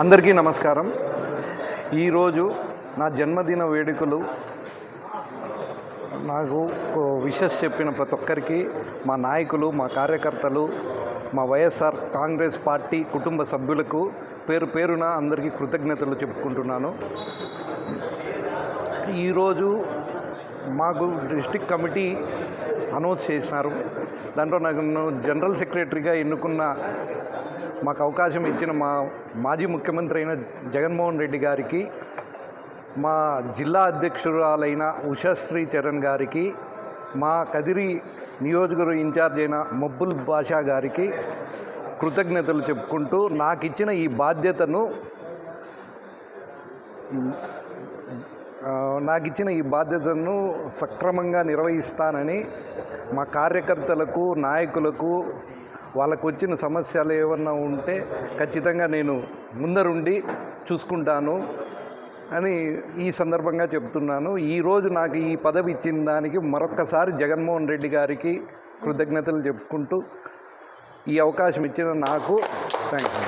అందరికీ నమస్కారం. ఈరోజు నా జన్మదిన వేడుకలు నాకు విషెస్ చెప్పిన ప్రతి ఒక్కరికి మా నాయకులు మా కార్యకర్తలు మా వైఎస్ఆర్ కాంగ్రెస్ పార్టీ కుటుంబ సభ్యులకు పేరు పేరున అందరికీ కృతజ్ఞతలు చెప్పుకుంటున్నాను. ఈరోజు మాకు డిస్టిక్ కమిటీ అనౌన్స్ చేసినారు. దాంట్లో నాకు జనరల్ సెక్రటరీగా ఎన్నుకున్న మాకు అవకాశం ఇచ్చిన మా మాజీ ముఖ్యమంత్రి అయిన జగన్మోహన్ రెడ్డి గారికి మా జిల్లా అధ్యక్షురాలైన ఉషశ్రీ చరణ్ గారికి మా కదిరి నియోజకవర్గ ఇన్ఛార్జ్ అయిన మబ్బుల్ బాషా గారికి కృతజ్ఞతలు చెప్పుకుంటూ నాకు ఇచ్చిన ఈ బాధ్యతను నాకు ఇచ్చిన ఈ బాధ్యతను సక్రమంగా నిర్వహిస్తానని మా కార్యకర్తలకు నాయకులకు వాళ్ళకు వచ్చిన సమస్యలు ఏమన్నా ఉంటే ఖచ్చితంగా నేను ముందరుండి చూసుకుంటాను అని ఈ సందర్భంగా చెప్తున్నాను. ఈరోజు నాకు ఈ పదవి ఇచ్చిన దానికి మరొక్కసారి జగన్మోహన్ రెడ్డి గారికి కృతజ్ఞతలు చెప్పుకుంటూ ఈ అవకాశం ఇచ్చిన నాకు థ్యాంక్ యూ